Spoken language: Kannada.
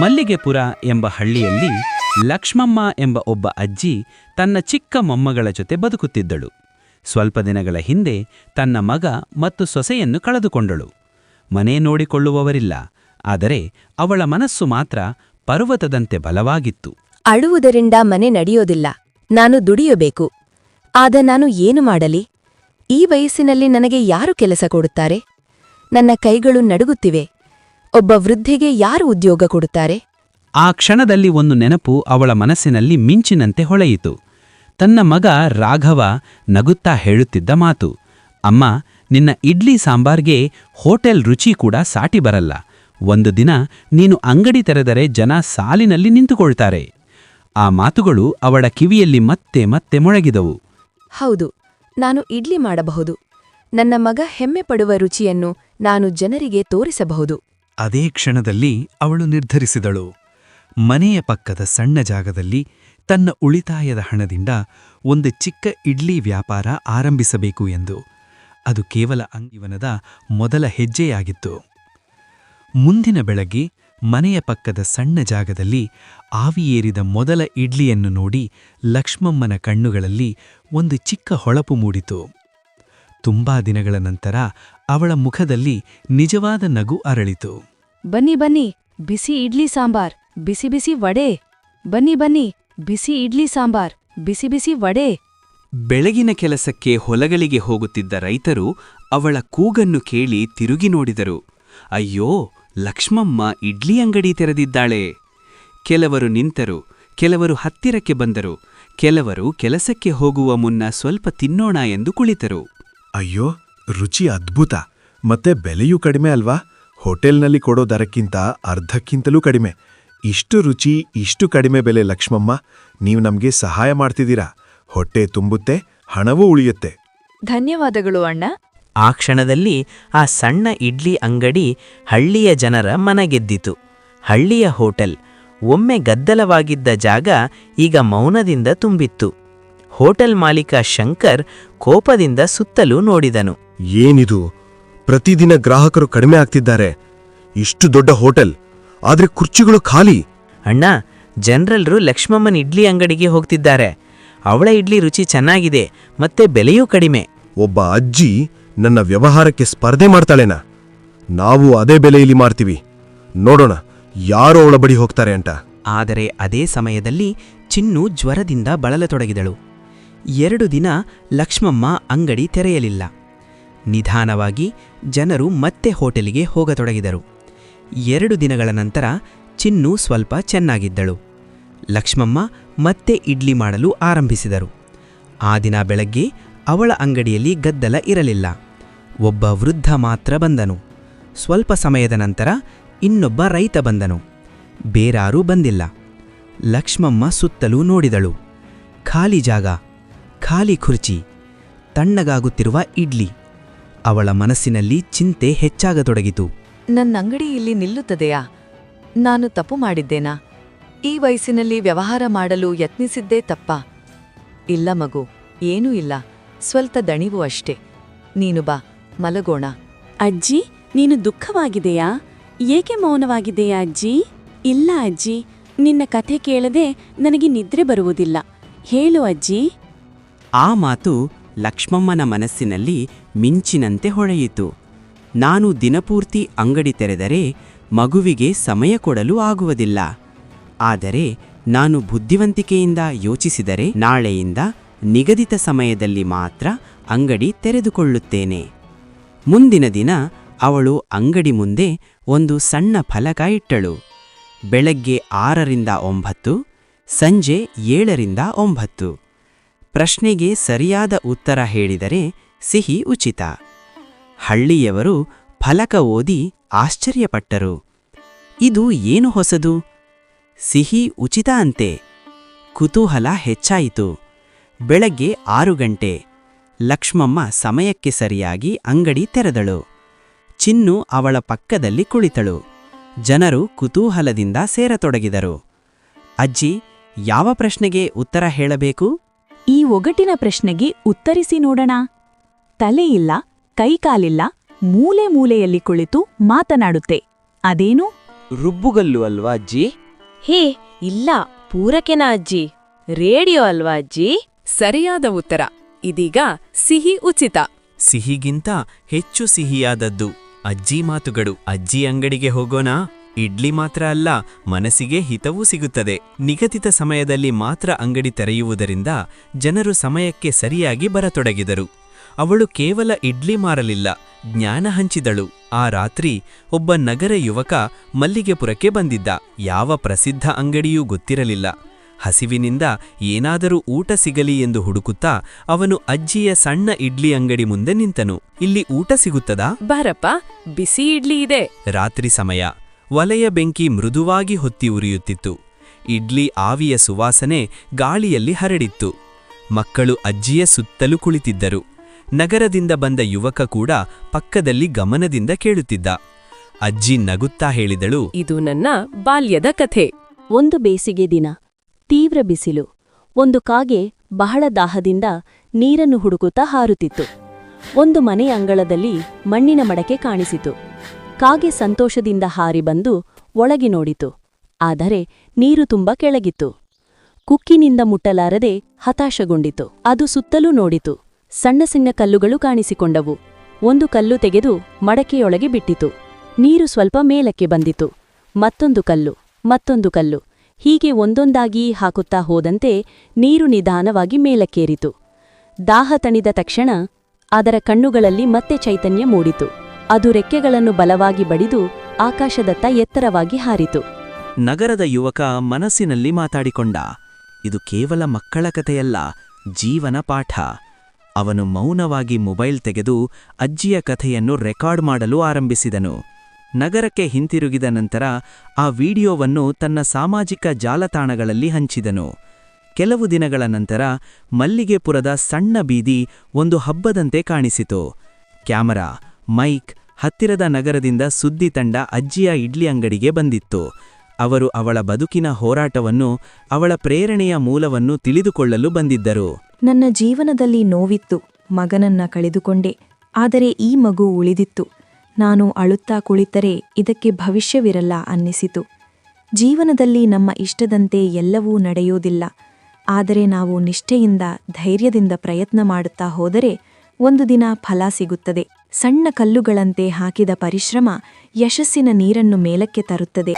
ಮಲ್ಲಿಗೆಪುರ ಎಂಬ ಹಳ್ಳಿಯಲ್ಲಿ ಲಕ್ಷ್ಮಮ್ಮ ಎಂಬ ಒಬ್ಬ ಅಜ್ಜಿ ತನ್ನ ಚಿಕ್ಕ ಮೊಮ್ಮಗಳ ಜೊತೆ ಬದುಕುತ್ತಿದ್ದಳು. ಸ್ವಲ್ಪ ದಿನಗಳ ಹಿಂದೆ ತನ್ನ ಮಗ ಮತ್ತು ಸೊಸೆಯನ್ನು ಕಳೆದುಕೊಂಡಳು. ಮನೆ ನೋಡಿಕೊಳ್ಳುವವರಿಲ್ಲ, ಆದರೆ ಅವಳ ಮನಸ್ಸು ಮಾತ್ರ ಪರ್ವತದಂತೆ ಬಲವಾಗಿತ್ತು. ಅಳುವುದರಿಂದ ಮನೆ ನಡೆಯೋದಿಲ್ಲ, ನಾನು ದುಡಿಯಬೇಕು. ಆದ ನಾನು ಏನು ಮಾಡಲಿ? ಈ ವಯಸ್ಸಿನಲ್ಲಿ ನನಗೆ ಯಾರು ಕೆಲಸ ಕೊಡುತ್ತಾರೆ? ನನ್ನ ಕೈಗಳು ನಡುಗುತ್ತಿವೆ. ಒಬ್ಬ ವೃದ್ಧೆಗೆ ಯಾರು ಉದ್ಯೋಗ ಕೊಡುತ್ತಾರೆ? ಆ ಕ್ಷಣದಲ್ಲಿ ಒಂದು ನೆನಪು ಅವಳ ಮನಸ್ಸಿನಲ್ಲಿ ಮಿಂಚಿನಂತೆ ಹೊಳೆಯಿತು. ತನ್ನ ಮಗ ರಾಘವ ನಗುತ್ತಾ ಹೇಳುತ್ತಿದ್ದ ಮಾತು ಅಮ್ಮ ನಿನ್ನ ಇಡ್ಲಿ ಸಾಂಬಾರ್ಗೆ ಹೋಟೆಲ್ ರುಚಿ ಕೂಡ ಸಾಟಿ ಬರಲ್ಲ. ಒಂದು ದಿನ ನೀನು ಅಂಗಡಿ ತೆರೆದರೆ ಜನ ಸಾಲಿನಲ್ಲಿ ನಿಂತುಕೊಳ್ತಾರೆ. ಆ ಮಾತುಗಳು ಅವಳ ಕಿವಿಯಲ್ಲಿ ಮತ್ತೆ ಮತ್ತೆ ಮೊಳಗಿದವು. ಹೌದು ನಾನು ಇಡ್ಲಿ ಮಾಡಬಹುದು. ನನ್ನ ಮಗ ಹೆಮ್ಮೆ ಪಡುವ ರುಚಿಯನ್ನು ನಾನು ಜನರಿಗೆ ತೋರಿಸಬಹುದು. ಅದೇ ಕ್ಷಣದಲ್ಲಿ ಅವಳು ನಿರ್ಧರಿಸಿದಳು. ಮನೆಯ ಪಕ್ಕದ ಸಣ್ಣ ಜಾಗದಲ್ಲಿ ತನ್ನ ಉಳಿತಾಯದ ಹಣದಿಂದ ಒಂದು ಚಿಕ್ಕ ಇಡ್ಲಿ ವ್ಯಾಪಾರ ಆರಂಭಿಸಬೇಕು ಎಂದು. ಅದು ಕೇವಲ ಅಂಗಿವನದ ಮೊದಲ ಹೆಜ್ಜೆಯಾಗಿತ್ತು. ಮುಂದಿನ ಬೆಳಗ್ಗೆ ಮನೆಯ ಪಕ್ಕದ ಸಣ್ಣ ಜಾಗದಲ್ಲಿ ಆವಿಯೇರಿದ ಮೊದಲ ಇಡ್ಲಿಯನ್ನು ನೋಡಿ ಲಕ್ಷ್ಮಮ್ಮನ ಕಣ್ಣುಗಳಲ್ಲಿ ಒಂದು ಚಿಕ್ಕ ಹೊಳಪು ಮೂಡಿತು. ತುಂಬಾ ದಿನಗಳ ನಂತರ ಅವಳ ಮುಖದಲ್ಲಿ ನಿಜವಾದ ನಗು ಅರಳಿತು. ಬನ್ನಿ ಬನ್ನಿ ಬಿಸಿ ಇಡ್ಲಿ ಸಾಂಬಾರ್ ಬಿಸಿ ಬಿಸಿ ವಡೆ. ಬನ್ನಿ ಬನ್ನಿ ಬಿಸಿ ಇಡ್ಲಿ ಸಾಂಬಾರ್ ಬಿಸಿ ಬಿಸಿ ವಡೆ. ಬೆಳಗಿನ ಕೆಲಸಕ್ಕೆ ಹೊಲಗಳಿಗೆ ಹೋಗುತ್ತಿದ್ದ ರೈತರು ಅವಳ ಕೂಗನ್ನು ಕೇಳಿ ತಿರುಗಿ ನೋಡಿದರು. ಅಯ್ಯೋ ಲಕ್ಷ್ಮಮ್ಮ ಇಡ್ಲಿ ಅಂಗಡಿ ತೆರೆದಿದ್ದಾಳೆ. ಕೆಲವರು ನಿಂತರು ಕೆಲವರು ಹತ್ತಿರಕ್ಕೆ ಬಂದರು ಕೆಲವರು ಕೆಲಸಕ್ಕೆ ಹೋಗುವ ಮುನ್ನ ಸ್ವಲ್ಪ ತಿನ್ನೋಣ ಎಂದು ಕುಳಿತರು. ಅಯ್ಯೋ ರುಚಿ ಅದ್ಭುತ. ಮತ್ತೆ ಬೆಲೆಯೂ ಕಡಿಮೆ ಅಲ್ವಾ? ಹೋಟೆಲ್ನಲ್ಲಿ ಕೊಡೋ ದರಕ್ಕಿಂತ ಅರ್ಧಕ್ಕಿಂತಲೂ ಕಡಿಮೆ. ಇಷ್ಟು ರುಚಿ ಇಷ್ಟು ಕಡಿಮೆ ಬೆಲೆ ಲಕ್ಷ್ಮಮ್ಮ ನೀವು ನಮಗೆ ಸಹಾಯ ಮಾಡ್ತಿದ್ದೀರಾ? ಹೊಟ್ಟೆ ತುಂಬುತ್ತೆ ಹಣವೂ ಉಳಿಯುತ್ತೆ. ಧನ್ಯವಾದಗಳು ಅಣ್ಣ. ಆ ಕ್ಷಣದಲ್ಲಿ ಆ ಸಣ್ಣ ಇಡ್ಲಿ ಅಂಗಡಿ ಹಳ್ಳಿಯ ಜನರ ಮನಗೆದ್ದಿತು. ಹಳ್ಳಿಯ ಹೋಟೆಲ್ ಒಮ್ಮೆ ಗದ್ದಲವಾಗಿದ್ದ ಜಾಗ ಈಗ ಮೌನದಿಂದ ತುಂಬಿತ್ತು. ಹೋಟೆಲ್ ಮಾಲೀಕ ಶಂಕರ್ ಕೋಪದಿಂದ ಸುತ್ತಲೂ ನೋಡಿದನು. ಏನಿದು? ಪ್ರತಿದಿನ ಗ್ರಾಹಕರು ಕಡಿಮೆ ಆಗ್ತಿದ್ದಾರೆ. ಇಷ್ಟು ದೊಡ್ಡ ಹೋಟೆಲ್ ಆದ್ರೆ ಕುರ್ಚಿಗಳು ಖಾಲಿ. ಅಣ್ಣ ಜನರಲ್ರು ಲಕ್ಷ್ಮಮ್ಮನ ಇಡ್ಲಿ ಅಂಗಡಿಗೆ ಹೋಗ್ತಿದ್ದಾರೆ. ಅವಳ ಇಡ್ಲಿ ರುಚಿ ಚೆನ್ನಾಗಿದೆ ಮತ್ತೆ ಬೆಲೆಯೂ ಕಡಿಮೆ. ಒಬ್ಬ ಅಜ್ಜಿ ನನ್ನ ವ್ಯವಹಾರಕ್ಕೆ ಸ್ಪರ್ಧೆ ಮಾಡ್ತಾಳೇನ? ನಾವು ಅದೇ ಬೆಲೆಯಲ್ಲಿ ಮಾರ್ತೀವಿ. ನೋಡೋಣ ಯಾರು ಅವಳ ಬಡಿ ಹೋಗ್ತಾರೆ ಅಂತ. ಆದರೆ ಅದೇ ಸಮಯದಲ್ಲಿ ಚಿನ್ನು ಜ್ವರದಿಂದ ಬಳಲತೊಡಗಿದಳು. ಎರಡು ದಿನ ಲಕ್ಷ್ಮಮ್ಮ ಅಂಗಡಿ ತೆರೆಯಲಿಲ್ಲ. ನಿಧಾನವಾಗಿ ಜನರು ಮತ್ತೆ ಹೋಟೆಲಿಗೆ ಹೋಗತೊಡಗಿದರು. ಎರಡು ದಿನಗಳ ನಂತರ ಚಿನ್ನು ಸ್ವಲ್ಪ ಚೆನ್ನಾಗಿದ್ದಳು. ಲಕ್ಷ್ಮಮ್ಮ ಮತ್ತೆ ಇಡ್ಲಿ ಮಾಡಲು ಆರಂಭಿಸಿದರು. ಆ ದಿನ ಬೆಳಗ್ಗೆ ಅವಳ ಅಂಗಡಿಯಲ್ಲಿ ಗದ್ದಲ ಇರಲಿಲ್ಲ. ಒಬ್ಬ ವೃದ್ಧ ಮಾತ್ರ ಬಂದನು. ಸ್ವಲ್ಪ ಸಮಯದ ನಂತರ ಇನ್ನೊಬ್ಬ ರೈತ ಬಂದನು. ಬೇರಾರೂ ಬಂದಿಲ್ಲ. ಲಕ್ಷ್ಮಮ್ಮ ಸುತ್ತಲೂ ನೋಡಿದಳು. ಖಾಲಿ ಜಾಗ, ಖಾಲಿ ಖುರ್ಚಿ, ತಣ್ಣಗಾಗುತ್ತಿರುವ ಇಡ್ಲಿ. ಅವಳ ಮನಸ್ಸಿನಲ್ಲಿ ಚಿಂತೆ ಹೆಚ್ಚಾಗತೊಡಗಿತು. ನನ್ನ ಅಂಗಡಿ ಇಲ್ಲಿ ನಿಲ್ಲುತ್ತದೆಯಾ? ನಾನು ತಪ್ಪು ಮಾಡಿದ್ದೇನಾ? ಈ ವಯಸ್ಸಿನಲ್ಲಿ ವ್ಯವಹಾರ ಮಾಡಲು ಯತ್ನಿಸಿದ್ದೇ ತಪ್ಪಾ? ಇಲ್ಲ ಮಗು ಏನೂ ಇಲ್ಲ. ಸ್ವಲ್ಪ ದಣಿವು ಅಷ್ಟೇ. ನೀನು ಬಾ ಮಲಗೋಣ. ಅಜ್ಜಿ ನೀನು ದುಃಖವಾಗಿದೆಯಾ? ಏಕೆ ಮೌನವಾಗಿದೆಯಾ ಅಜ್ಜಿ? ಇಲ್ಲ ಅಜ್ಜಿ ನಿನ್ನ ಕಥೆ ಕೇಳದೆ ನನಗೆ ನಿದ್ರೆ ಬರುವುದಿಲ್ಲ. ಹೇಳು ಅಜ್ಜಿ. ಆ ಮಾತು ಲಕ್ಷ್ಮಮ್ಮನ ಮನಸ್ಸಿನಲ್ಲಿ ಮಿಂಚಿನಂತೆ ಹೊಳೆಯಿತು. ನಾನು ದಿನಪೂರ್ತಿ ಅಂಗಡಿ ತೆರೆದರೆ ಮಗುವಿಗೆ ಸಮಯ ಕೊಡಲು ಆಗುವುದಿಲ್ಲ. ಆದರೆ ನಾನು ಬುದ್ಧಿವಂತಿಕೆಯಿಂದ ಯೋಚಿಸಿದರೆ ನಾಳೆಯಿಂದ ನಿಗದಿತ ಸಮಯದಲ್ಲಿ ಮಾತ್ರ ಅಂಗಡಿ ತೆರೆದುಕೊಳ್ಳುತ್ತೇನೆ. ಮುಂದಿನ ದಿನ ಅವಳು ಅಂಗಡಿ ಮುಂದೆ ಒಂದು ಸಣ್ಣ ಫಲಕ ಇಟ್ಟಳು. ಬೆಳಗ್ಗೆ ಆರರಿಂದ ಒಂಬತ್ತು, ಸಂಜೆ ಏಳರಿಂದ ಒಂಬತ್ತು. ಪ್ರಶ್ನೆಗೆ ಸರಿಯಾದ ಉತ್ತರ ಹೇಳಿದರೆ ಸಿಹಿ ಉಚಿತ. ಹಳ್ಳಿಯವರು ಫಲಕ ಓದಿ ಆಶ್ಚರ್ಯಪಟ್ಟರು. ಇದು ಏನು ಹೊಸದು? ಸಿಹಿ ಉಚಿತ ಅಂತೆ. ಕುತೂಹಲ ಹೆಚ್ಚಾಯಿತು. ಬೆಳಗ್ಗೆ ಆರು ಗಂಟೆ. ಲಕ್ಷ್ಮಮ್ಮ ಸಮಯಕ್ಕೆ ಸರಿಯಾಗಿ ಅಂಗಡಿ ತೆರೆದಳು. ಚಿನ್ನು ಅವಳ ಪಕ್ಕದಲ್ಲಿ ಕುಳಿತಳು. ಜನರು ಕುತೂಹಲದಿಂದ ಸೇರತೊಡಗಿದರು. ಅಜ್ಜಿ, ಯಾವ ಪ್ರಶ್ನೆಗೆ ಉತ್ತರ ಹೇಳಬೇಕು? ಈ ಒಗಟಿನ ಪ್ರಶ್ನೆಗೆ ಉತ್ತರಿಸಿ ನೋಡೋಣ. ತಲೆಯಿಲ್ಲ ಇಲ್ಲ ಕೈಕಾಲಿಲ್ಲ ಮೂಲೆ ಮೂಲೆಯಲ್ಲಿ ಕುಳಿತು ಮಾತನಾಡುತ್ತೆ. ಅದೇನು? ರುಬ್ಬುಗಲ್ಲು ಅಲ್ವಾ ಅಜ್ಜಿ? ಹೇ ಇಲ್ಲ ಪೂರಕೆನ ಅಜ್ಜಿ? ರೇಡಿಯೋ ಅಲ್ವಾ ಅಜ್ಜಿ? ಸರಿಯಾದ ಉತ್ತರ. ಇದೀಗ ಸಿಹಿ ಉಚಿತ. ಸಿಹಿಗಿಂತ ಹೆಚ್ಚು ಸಿಹಿಯಾದದ್ದು. ಅಜ್ಜಿ ಮಾತುಗಳು ಅಜ್ಜಿ ಅಂಗಡಿಗೆ ಹೋಗೋಣ ಇಡ್ಲಿ ಮಾತ್ರ ಅಲ್ಲ ಮನಸ್ಸಿಗೆ ಹಿತವೂ ಸಿಗುತ್ತದೆ. ನಿಗದಿತ ಸಮಯದಲ್ಲಿ ಮಾತ್ರ ಅಂಗಡಿ ತೆರೆಯುವುದರಿಂದ ಜನರು ಸಮಯಕ್ಕೆ ಸರಿಯಾಗಿ ಬರತೊಡಗಿದರು. ಅವಳು ಕೇವಲ ಇಡ್ಲಿ ಮಾರಲಿಲ್ಲ ಜ್ಞಾನ ಹಂಚಿದಳು. ಆ ರಾತ್ರಿ ಒಬ್ಬ ನಗರ ಯುವಕ ಮಲ್ಲಿಗೆಪುರಕ್ಕೆ ಬಂದಿದ್ದ. ಯಾವ ಪ್ರಸಿದ್ಧ ಅಂಗಡಿಯೂ ಗೊತ್ತಿರಲಿಲ್ಲ. ಹಸಿವಿನಿಂದ ಏನಾದರೂ ಊಟ ಸಿಗಲಿ ಎಂದು ಹುಡುಕುತ್ತಾ ಅವನು ಅಜ್ಜಿಯ ಸಣ್ಣ ಇಡ್ಲಿ ಅಂಗಡಿ ಮುಂದೆ ನಿಂತನು. ಇಲ್ಲಿ ಊಟ ಸಿಗುತ್ತದಾ? ಬಾರಪ್ಪ ಬಿಸಿ ಇಡ್ಲಿ ಇದೆ. ರಾತ್ರಿ ಸಮಯ. ವಲಯ ಬೆಂಕಿ ಮೃದುವಾಗಿ ಹೊತ್ತಿ ಉರಿಯುತ್ತಿತ್ತು. ಇಡ್ಲಿ ಆವಿಯ ಸುವಾಸನೆ ಗಾಳಿಯಲ್ಲಿ ಹರಡಿತ್ತು. ಮಕ್ಕಳು ಅಜ್ಜಿಯ ಸುತ್ತಲೂ ಕುಳಿತಿದ್ದರು. ನಗರದಿಂದ ಬಂದ ಯುವಕ ಕೂಡ ಪಕ್ಕದಲ್ಲಿ ಗಮನದಿಂದ ಕೇಳುತ್ತಿದ್ದ. ಅಜ್ಜಿ ನಗುತ್ತಾ ಹೇಳಿದಳು ಇದು ನನ್ನ ಬಾಲ್ಯದ ಕಥೆ. ಒಂದು ಬೇಸಿಗೆ ದಿನ ತೀವ್ರ ಬಿಸಿಲು ಒಂದು ಕಾಗೆ ಬಹಳ ದಾಹದಿಂದ ನೀರನ್ನು ಹುಡುಕುತ್ತಾ ಹಾರುತ್ತಿತ್ತು. ಒಂದು ಮನೆಯ ಅಂಗಳದಲ್ಲಿ ಮಣ್ಣಿನ ಮಡಕೆ ಕಾಣಿಸಿತು. ಕಾಗೆ ಸಂತೋಷದಿಂದ ಹಾರಿ ಬಂದು ಒಳಗೆ ನೋಡಿತು. ಆದರೆ ನೀರು ತುಂಬ ಕೆಳಗಿತ್ತು. ಕುಕ್ಕಿನಿಂದ ಮುಟ್ಟಲಾರದೆ ಹತಾಶಗೊಂಡಿತು. ಅದು ಸುತ್ತಲೂ ನೋಡಿತು. ಸಣ್ಣ ಸಣ್ಣ ಕಲ್ಲುಗಳು ಕಾಣಿಸಿಕೊಂಡವು. ಒಂದು ಕಲ್ಲು ತೆಗೆದು ಮಡಕೆಯೊಳಗೆ ಬಿಟ್ಟಿತು. ನೀರು ಸ್ವಲ್ಪ ಮೇಲಕ್ಕೆ ಬಂದಿತು. ಮತ್ತೊಂದು ಕಲ್ಲು ಮತ್ತೊಂದು ಕಲ್ಲು. ಹೀಗೆ ಒಂದೊಂದಾಗಿ ಹಾಕುತ್ತಾ ಹೋದಂತೆ ನೀರು ನಿಧಾನವಾಗಿ ಮೇಲಕ್ಕೇರಿತು. ದಾಹ ತಣಿದ ತಕ್ಷಣ ಅದರ ಕಣ್ಣುಗಳಲ್ಲಿ ಮತ್ತೆ ಚೈತನ್ಯ ಮೂಡಿತು. ಅದು ರೆಕ್ಕೆಗಳನ್ನು ಬಲವಾಗಿ ಬಡಿದು ಆಕಾಶದತ್ತ ಎತ್ತರವಾಗಿ ಹಾರಿತು. ನಗರದ ಯುವಕ ಮನಸ್ಸಿನಲ್ಲಿ ಮಾತಾಡಿಕೊಂಡ, ಇದು ಕೇವಲ ಮಕ್ಕಳ ಕಥೆಯಲ್ಲ, ಜೀವನ ಪಾಠ. ಅವನು ಮೌನವಾಗಿ ಮೊಬೈಲ್ ತೆಗೆದು ಅಜ್ಜಿಯ ಕಥೆಯನ್ನು ರೆಕಾರ್ಡ್ ಮಾಡಲು ಆರಂಭಿಸಿದನು. ನಗರಕ್ಕೆ ಹಿಂತಿರುಗಿದ ನಂತರ ಆ ವಿಡಿಯೋವನ್ನು ತನ್ನ ಸಾಮಾಜಿಕ ಜಾಲತಾಣಗಳಲ್ಲಿ ಹಂಚಿದನು. ಕೆಲವು ದಿನಗಳ ನಂತರ ಮಲ್ಲಿಗೆಪುರದ ಸಣ್ಣ ಬೀದಿ ಒಂದು ಹಬ್ಬದಂತೆ ಕಾಣಿಸಿತು. ಕ್ಯಾಮರಾ ಮೈಕ್ ಹತ್ತಿರದ ನಗರದಿಂದ ಸುದ್ದಿ ತಂಡ ಅಜ್ಜಿಯ ಇಡ್ಲಿ ಅಂಗಡಿಗೆ ಬಂದಿತ್ತು. ಅವರು ಅವಳ ಬದುಕಿನ ಹೋರಾಟವನ್ನು, ಅವಳ ಪ್ರೇರಣೆಯ ಮೂಲವನ್ನು ತಿಳಿದುಕೊಳ್ಳಲು ಬಂದಿದ್ದರು. ನನ್ನ ಜೀವನದಲ್ಲಿ ನೋವಿತ್ತು, ಮಗನನ್ನ ಕಳೆದುಕೊಂಡೆ, ಆದರೆ ಈ ಮಗು ಉಳಿದಿತ್ತು. ನಾನು ಅಳುತ್ತಾ ಕುಳಿತರೆ ಇದಕ್ಕೆ ಭವಿಷ್ಯವಿರಲ್ಲ ಅನ್ನಿಸಿತು. ಜೀವನದಲ್ಲಿ ನಮ್ಮ ಇಷ್ಟದಂತೆ ಎಲ್ಲವೂ ನಡೆಯೋದಿಲ್ಲ. ಆದರೆ ನಾವು ನಿಷ್ಠೆಯಿಂದ, ಧೈರ್ಯದಿಂದ ಪ್ರಯತ್ನ ಮಾಡುತ್ತಾ ಹೋದರೆ ಒಂದು ದಿನ ಫಲ ಸಿಗುತ್ತದೆ. ಸಣ್ಣ ಕಲ್ಲುಗಳಂತೆ ಹಾಕಿದ ಪರಿಶ್ರಮ ಯಶಸ್ಸಿನ ನೀರನ್ನು ಮೇಲಕ್ಕೆ ತರುತ್ತದೆ.